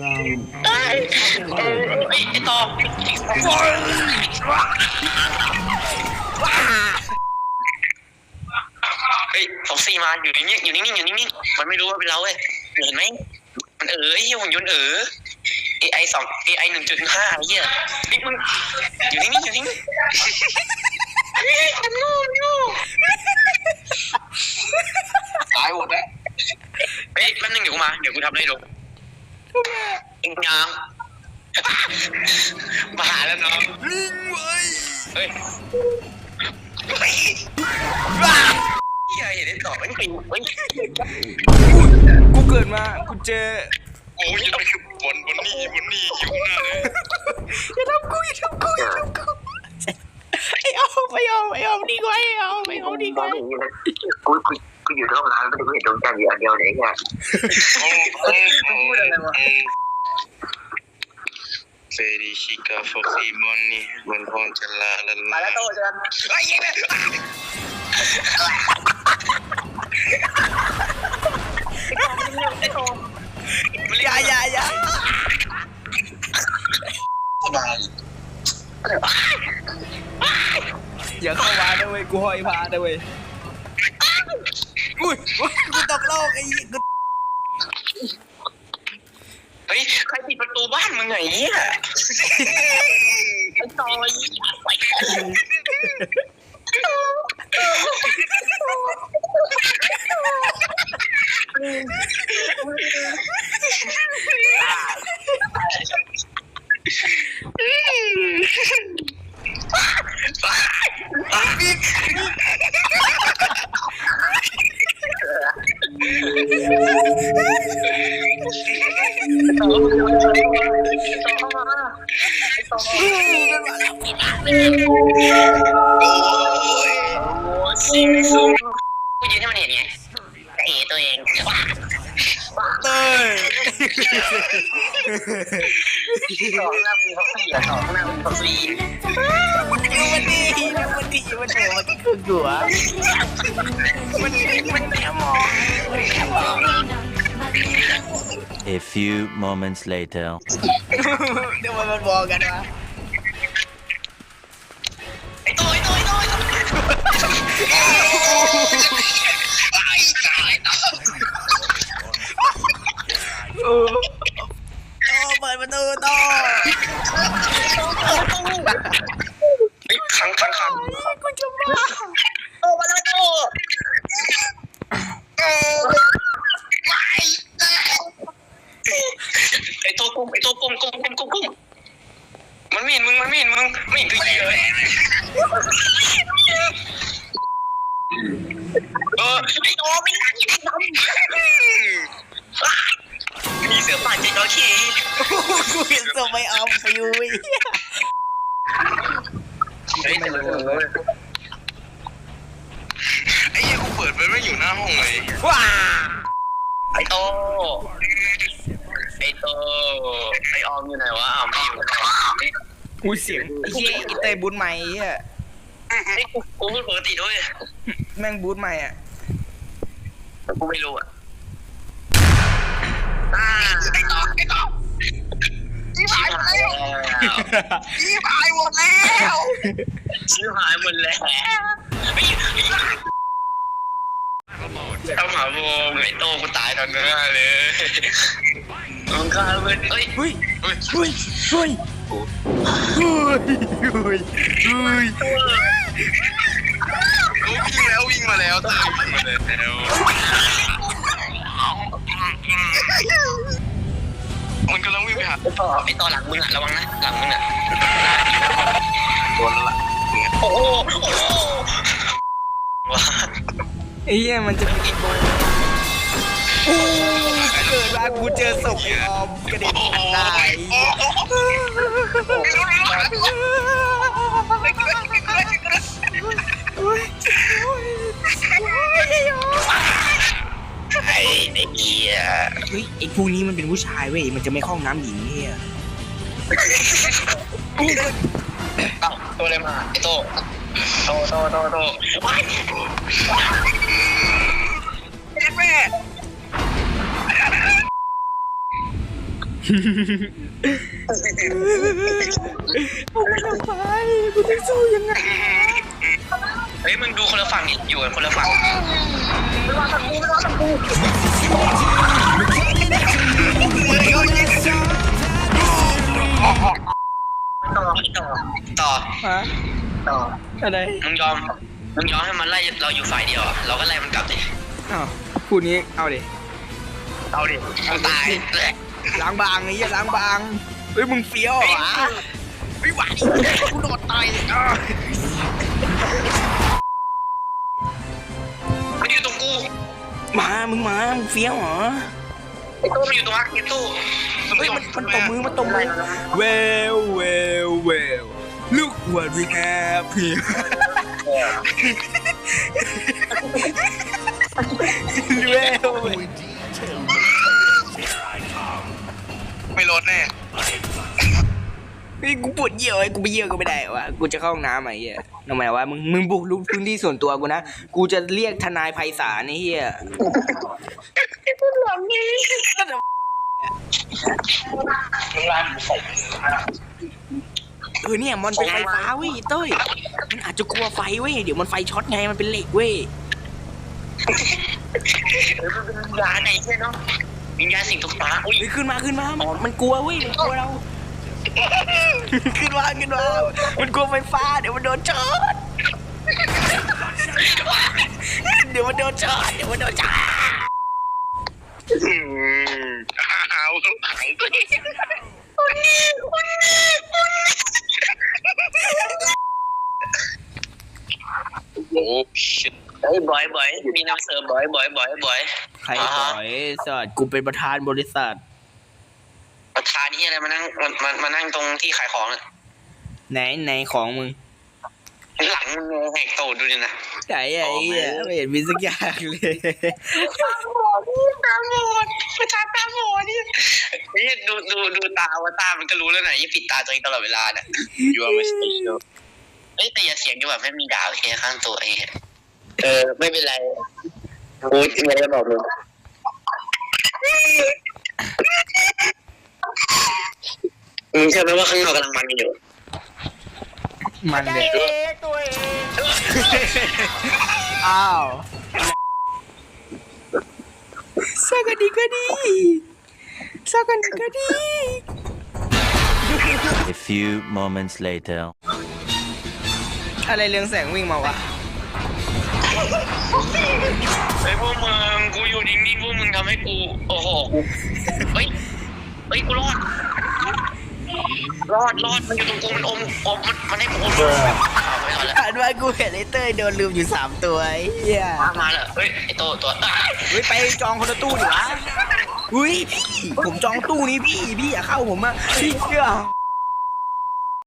เอ้ยเอ้ยไอ้ตองเฮ้ยฟ็อกซี่มาอยู่นิ่งๆอยู่นิ่งๆอยู่นิ่งๆมันไม่รู้ว่าเป็นเราเว้ยเห็นไหมมันเออไอ้เหี้ยหุ่นยนต์เอ๋อ AI สอง AI หนึ่งจุดห้าไอเหี้ยนี่มึงอยู่นิ่งๆอยู่นิ่งๆเฮ้ยมันโง่มันโง่ตายหมดแล้วเฮ้ยแป๊บนึงเดี๋ยวกูมาเดี๋ยวกูทำให้ดู เอ็งยังมาหาแล้วน้องลิงเว้ยเฮ้ยเฮ้ยเหี้ยเห็นได้ต่อไม่ปิวเฮ้ยอุ้ยกูเกิดมากูเจอโอ้ยไปบนบนนี่บนนี่อยู่ข้างหน้าเลยอย่าทำกูอย่าทำกูอย่าทำกูไอ้ออมไอ้ออมไอ้ออมดีกว่าไอ้ออมไอ้ออมดีกว่า กูอยู่รอบร้านไม่ได้กูเห็นดวงจันทร์อยู่อันเดียวไหนเนี่ยโอ้โอ้โอ้เฟรีชิกาฟอกซีมอนนี่มันพรจะลาละมาแล้วโตจันไอ้เย้ยไอ้โตอย่าอย่าอย่าสบายอย่าเข้ามาด้วยเวยกูห้อยพาด้วยเว้ย เหี้ยเฮ้ยใครปิดประตูบ้านมึงไงเนี่ยไอ้ตอย ไปโอ้ซิงซุงกูยืนให้มันเห็นไงเอตัวเองเต้ยสองหน้ามีเขาสี่อะสองหน้ามีเขาสี่ดูมันดีดูมันดีมันโดมันคือหัวมันมันแค่มองมันแค่มอง A few moments later. เดี๋ยวมันมันบอกกันวะ ตัวโอ้โอ้เปิดประตูต่อไอ้ขังขังขังกูจะบ้าโอ้มาแล้วโตไม่ไอ้ตัวกุ้มไอ้ตัวกุ้มกุ้มกุ้มกุ้มกุ้มมันไม่เห็นมึงมันไม่เห็นมึงไม่เห็นตัวเหี้ยเลย เออไอ้ตัวไม่ทันไอ้ดำมีเสือป่าใจจระเข้กูเห็นศพไม่เอาฟิวอีกเฮ้ยแต่มันไอ้เหี้ยกูเปิดไปไม่อยู่หน้าห้องเลยว้าไอ้โตไอ้โตไอ้ออมอยู่ไหนวะออมไม่อยู่ไหนวะกูเสียงไอ้เหี้ยไอ้เต้ยบูทใหม่ไอ้เหี้ย ไอ้กูกูพูดปกติด้วยแม่งบูทใหม่อะแต่กูไม่รู้อะอ่าไอ้โตไอ้โตชิบหายหมดแล้วชิบหายหมดแล้วชิบหายหมดแล้วไอ้ต้องหาวงไอ้โตกูตายตอนนั้นเลย มึงฆ่าเพื่อนเอ้ยเฮ้ยเฮ้ยเฮ้ยเฮ้ยเฮ้ยเฮ้ยเฮ้ยกูวิ่งแล้ววิ่งมาแล้วตายวิ่งมาแล้วมันกำลังวิ่งไปหาไอ้ต่อไอ้ต่อหลังมึงอะระวังนะหลังมึงอะโดนละโอ้โหโอ้โหว้าไอ้เหี้ยมันจะมีอีกโบโอ้ เกิดมากูเจอศพไอ้ออมกระเด็นอันตายโอ้โหไอ้ไอ้เหี้ยเฮ้ยไอ้พวกนี้มันเป็นผู้ชายเว้ยมันจะไม่เข้าห้องน้ำหญิงเฮียเอ้าตัวอะไรมาไอ้โตโตโตโตโต ม่ผมไม่ต้องไปกูจะสู้ยังไงเฮ้ยมึงดูคนละฝั่งนี่อยู่กันคนละฝั่งต่อต่อต่อฮะต่ออะไรมึงยอมมึงยอมให้มันไล่เราอยู่ฝ่ายเดียวอะเราก็ไล่มันกลับดิอ้าวคู่นี้เอาดิเอาดิมึงตายแห ละล้างบางไอ้เหี้ยล้างบางเฮ้ยมึงเฟี้ยวเหรอวะไม่ไหวกูโดดต่อยเลยอ้าวมันอยู่ตรงกูมา มึงมา มึงเฟี้ยวเหรอไอ้ตู้มันอยู่ตรงอักไอ้ตู้เฮ้ยมันมันตบมือมันตบมือ well well well look what we have here เว ลไม่ลดแน่นี่กูปวดเยี่ยวไอ้กูไปเยี่ยวก็ไม่ได้วะกูจะเข้าห้องน้ำไอ้เหี้ยทำไมวะมึงมึงบุกรุกพื้นที่ส่วนตัวกูนะกูจะเรียกทนายไพศาลไอ้เหี้ยมึงรักใส่เออเนี่ยมันเป็นไฟฟ้าเว้ยเต้ยมันอาจจะกลัวไฟเว้ยเดี๋ยวมันไฟช็อตไงมันเป็นเหล็กเว้ยเออมันเป็นวิญญาณไหนใช่เนาะ วิญญาณสิ่งตกฟ้าอุ้ย เฮ้ยขึ้นมาขึ้นมามันมันกลัวเว้ยมันกลัวเรา ขึ้นมาขึ้นมามันกลัวไฟฟ้าเดี๋ยวมันโดนช็อตเดี๋ยวมันโดนช็อตเดี๋ยวมันโดนช็อตอืมเอาโอ้ชิตเฮ้ยบอยบอยมีน้ำเสิร์ฟบอยบอยบอยบอยใค รปล่อยสัตว์กูเป็นประธานบริษัท ประธานนี่อะไรมานั่งมันมันมานั่งตรงที่ขายของอะไหนไหนของมึง หลังมึงแหกโตดูดินะไหนอะไอ้เหี้ยไม่เห็นมีสักอย่างเลยตาบอดตาบอดประธานตาบอดนี่นี่ดูดูดูตาว่าตามันก็รู้แล้วนะยี่ปิดตาตัวเองตลอดเวลาเนี่ยยูอาร์ไม่สเปเชียลเฮ้ยแต่อย่าเสียงดีกว่าไม่มีดาวแค่ข้างตัวไอ้เหี้ยเออไม่เป็นไร กูไม่ได้บอกมึงมึงเชื่อไหมว่าข้างนอกกำลังมันกันอยู่มันเลยอ้าวสักกันดีก็ดีสักกันดีก็ดี A few moments later. อะไรเรืองแสงวิ่งมาวะ ไอ้พวกมึงกูอยู่นิ่งๆพวกมึงทำให้กู โอ้โหกูเฮ้ยเฮ้ยกูรอด รอดรอดมันอยู่ตรงกูมันอมอมมันมันให้กูอมเอาไม่ทันแล้วอ่านว่ากูเห็นไอ้เต้ยโดนลืมอยู่สามตัวไอ้เหี้ยมามาแล้วเฮ้ยไอ้โตตัวอะเฮ้ยไปจองคนละตู้ดิวะอุ้ยพี่ผมจองตู้นี้พี่พี่อย่าเข้าผมอะพี่เชื่อ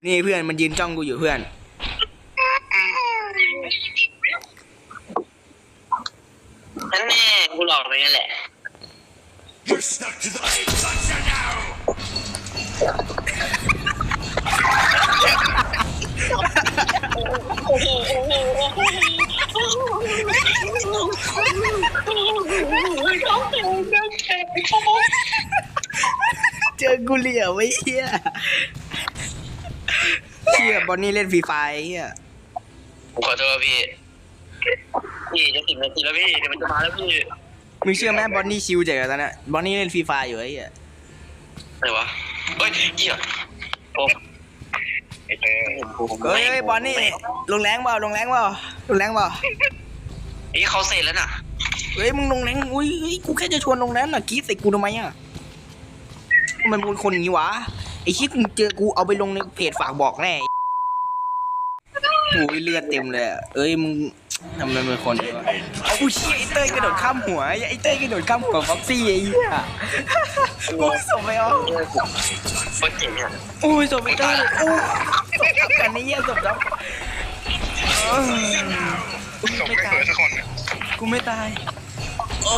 นี่เพื่อนมันยืนจ้องกูอยู่เพื่อนนั่นแน่กูหลอกไปนั่นแหละเจอกูเหลี่ยวไอ้เหี้ยเชี่ยบอนนี่เล่นฟรีไฟร์ไอ้เหี้ยผมขอโทษพี่ พี่จะสิบนาทีแล้วพี่เดี๋ยวมันจะมาแล้วพี่ มึงเชื่อไหมบอนนี่ชิวจัดอะตอนนั้นบอนนี่เล่นฟรีไฟร์อยู่ไอ้เหี้ยไหนวะเฮ้ยเหี้ยโอ้ไอ้เต้เฮ้ยเฮ้ยบอนนี่ลงแรงเปล่าลงแรงเปล่าลงแรงเปล่าไอ้เขาเสร็จแล้วน่ะเฮ้ยมึงลงแรงอุ้ยเฮ้ยกูแค่จะชวนลงแรงน่ะกรีดใส่กูทำไมอะมันเป็นคนอย่างนี้วะไอ้ชิคมึงเจอกูเอาไปลงในเพจฝากบอกแน่โอ้ยเลือดเต็มเลยอะเอ้ยมึง ทำไมเป็นคนอย่างนี้วะเอาอุ้ยเชี่ไอ้เต้ยกระโดดข้ามหัวไอ้เต้ยกระโดดข้ามหัวฟ็อกซี่ไอ้เหี้ยกูส่งไปเอาคตรเจ๋งอะโอ้ยส่งไปเต้ยโอ้ยส่งทับกันนี่เหี้ยส่งทับเออส่งไม่ตายสักคนกูไม่ตายโอ้